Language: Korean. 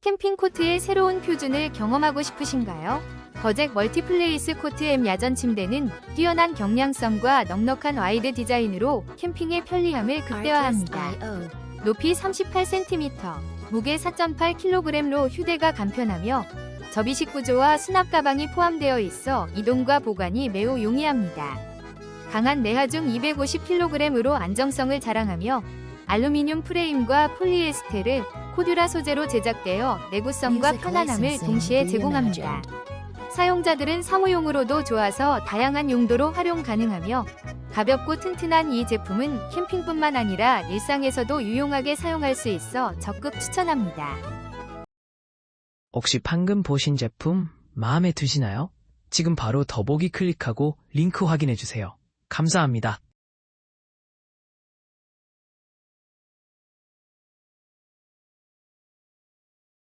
캠핑 코트의 새로운 표준을 경험하고 싶으신가요? 버잭 멀티플레이스 코트 M 야전 침대는 뛰어난 경량성과 넉넉한 와이드 디자인으로 캠핑의 편리함을 극대화합니다. 높이 38cm, 무게 4.8kg로 휴대가 간편하며 접이식 구조와 수납 가방이 포함되어 있어 이동과 보관이 매우 용이합니다. 강한 내하중 250kg으로 안정성을 자랑하며 알루미늄 프레임과 폴리에스테르, 코듀라 소재로 제작되어 내구성과 편안함을 동시에 제공합니다. 사용자들은 사무용으로도 좋아서 다양한 용도로 활용 가능하며 가볍고 튼튼한 이 제품은 캠핑뿐만 아니라 일상에서도 유용하게 사용할 수 있어 적극 추천합니다. 혹시 방금 보신 제품 마음에 드시나요? 지금 바로 더보기 클릭하고 링크 확인해 주세요. 감사합니다.